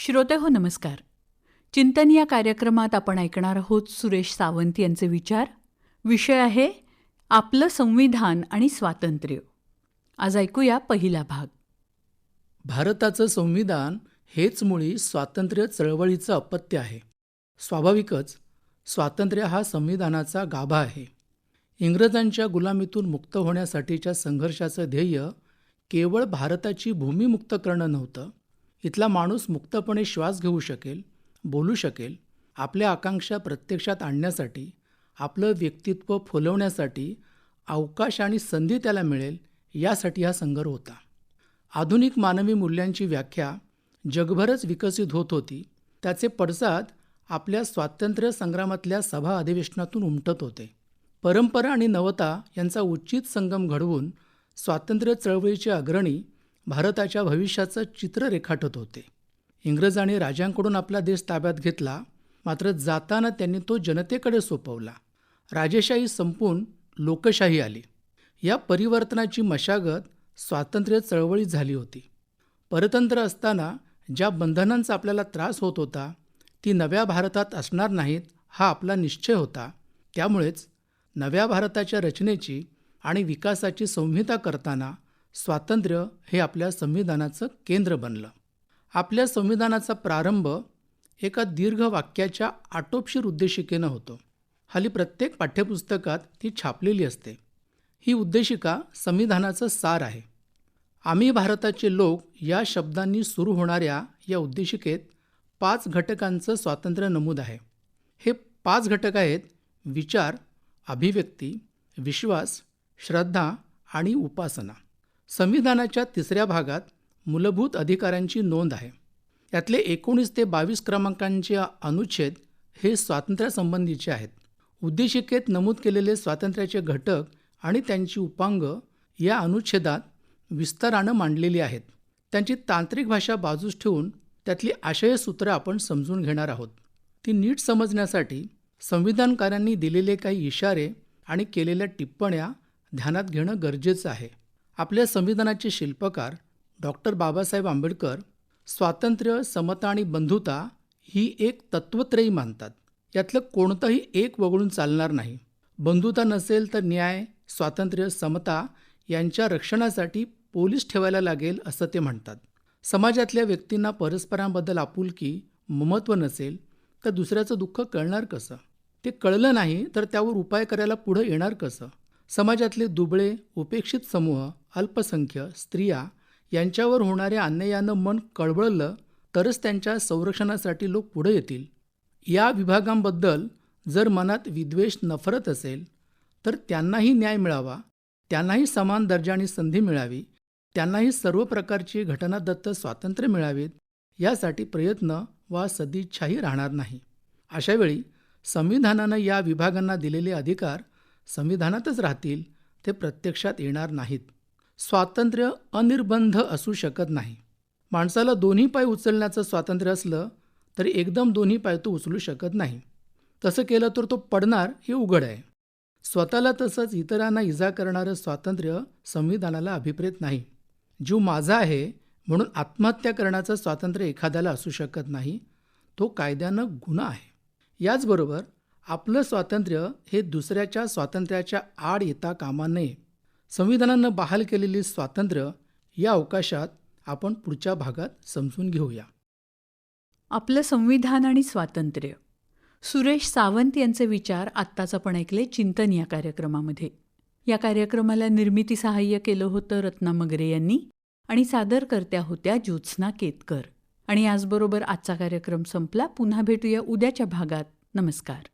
श्रोते हो नमस्कार. चिंतन या कार्यक्रमात आपण ऐकणार आहोत सुरेश सावंत यांचे विचार. विषय आहे आपलं संविधान आणि स्वातंत्र्य. आज ऐकूया पहिला भाग. भारताचं संविधान हेच मुळी स्वातंत्र्य चळवळीचं अपत्य आहे. स्वाभाविकच स्वातंत्र्य हा संविधानाचा गाभा आहे. इंग्रजांच्या गुलामीतून मुक्त होण्यासाठीच्या संघर्षाचं ध्येय केवळ भारताची भूमी मुक्त करणं नव्हतं. इथला माणूस मुक्तपणे श्वास घेऊ शकेल बोलू शकेल आपल्या आकांक्षा प्रत्यक्षात आणण्यासाठी आपलं व्यक्तित्व फुलवण्यासाठी अवकाश आणि संधी त्याला मिळेल यासाठी हा संघर्ष होता. आधुनिक मानवी मूल्यांची व्याख्या जगभरच विकसित होत होती. त्याचे पडसाद आपल्या स्वातंत्र्य संग्रामातल्या सभा अधिवेशनातून उमटत होते. परंपरा आणि नवता यांचा उचित संगम घडवून स्वातंत्र्य चळवळीचे अग्रणी भारताच्या भविष्याचं चित्र रेखाटत होते. इंग्रजांनी राजांकडून आपला देश ताब्यात घेतला मात्र जाताना त्यांनी तो जनतेकडे सोपवला. राजेशाही संपून लोकशाही आली. या परिवर्तनाची मशागत स्वातंत्र्य चळवळीत झाली होती. परतंत्र असताना ज्या बंधनांचा आपल्याला त्रास होत होता ती नव्या भारतात असणार नाहीत हा आपला निश्चय होता. त्यामुळेच नव्या भारताच्या रचनेची आणि विकासाची संहिता करताना स्वातंत्र्य हे आपल्या संविधानाचं केंद्र बनलं. आपल्या संविधानाचा प्रारंभ एका दीर्घ वाक्याच्या आटोपशीर उद्देशिकेनं होतो. हल्ली प्रत्येक पाठ्यपुस्तकात ती छापलेली असते. ही उद्देशिका संविधानाचं सार आहे. आम्ही भारताचे लोक या शब्दांनी सुरू होणाऱ्या या उद्देशिकेत पाच घटकांचं स्वातंत्र्य नमूद आहे. हे पाच घटक आहेत विचार अभिव्यक्ती विश्वास श्रद्धा आणि उपासना. संविधानाच्या तिसऱ्या भागात मूलभूत अधिकारांची नोंद आहे. यातले एकोणीस ते बावीस क्रमांकांचे अनुच्छेद हे स्वातंत्र्यासंबंधीचे आहेत. उद्देशिकेत नमूद केलेले स्वातंत्र्याचे घटक आणि त्यांची उपांग या अनुच्छेदात विस्तारानं मांडलेली आहेत. त्यांची तांत्रिक भाषा बाजूस ठेवून त्यातली आशयसूत्रं आपण समजून घेणार आहोत. ती नीट समजण्यासाठी संविधानकारांनी दिलेले काही इशारे आणि केलेल्या टिप्पण्या ध्यानात घेणं गरजेचं आहे. आपल्या संविधानाचे शिल्पकार डॉक्टर बाबासाहेब आंबेडकर स्वातंत्र्य समता आणि बंधुता ही एक तत्वत्रयी मानतात. यातलं कोणतंही एक वगळून चालणार नाही. बंधुता नसेल तर न्याय स्वातंत्र्य समता यांच्या रक्षणासाठी पोलीस ठेवायला लागेल असं ते म्हणतात. समाजातल्या व्यक्तींना परस्परांबद्दल आपुलकी ममत्व नसेल तर दुसऱ्याचं दुःख कळणार कसं? ते कळलं नाही तर त्यावर उपाय करायला पुढं येणार कसं? समाजातले दुबळे उपेक्षित समूह अल्पसंख्य स्त्रिया यांच्यावर होणाऱ्या अन्यायानं मन कळवळलं तरच त्यांच्या संरक्षणासाठी लोक पुढे येतील. या विभागांबद्दल जर मनात विद्वेष नफरत असेल तर त्यांनाही न्याय मिळावा त्यांनाही समान दर्जा आणि संधी मिळावी त्यांनाही सर्व प्रकारची घटनादत्त स्वातंत्र्य मिळावेत यासाठी प्रयत्न वा सदिच्छाही राहणार नाही. अशावेळी संविधानानं या विभागांना दिलेले अधिकार संविधानातच राहतील ते प्रत्यक्षात येणार नाहीत. स्वातंत्र्य अनिर्बंध असू शकत नाही. माणसाला दोन्ही पाय उचलण्याचं स्वातंत्र्य असलं तरी एकदम दोन्ही पाय तो उचलू शकत नाही. तसं केलं तर तो पडणार हे उघड आहे. स्वतःला तसंच इतरांना इजा करणारं स्वातंत्र्य संविधानाला अभिप्रेत नाही. जीव माझा आहे म्हणून आत्महत्या करण्याचं स्वातंत्र्य एखाद्याला असू शकत नाही तो कायद्यानं गुन्हा आहे. याचबरोबर आपलं स्वातंत्र्य हे दुसऱ्याच्या स्वातंत्र्याच्या आड येता कामा नये. संविधानानं बहाल केलेली स्वातंत्र्य या अवकाशात आपण पुढच्या भागात समजून घेऊया. आपलं संविधान आणि स्वातंत्र्य. सुरेश सावंत यांचे विचार आत्ताच आपण ऐकले चिंतन या कार्यक्रमामध्ये. या कार्यक्रमाला निर्मिती सहाय्य केलं होतं रत्ना मगरे यांनी आणि सादरकर्त्या होत्या ज्योत्स्ना केतकर. आणि याचबरोबर आजचा कार्यक्रम संपला. पुन्हा भेटूया उद्याच्या भागात. नमस्कार.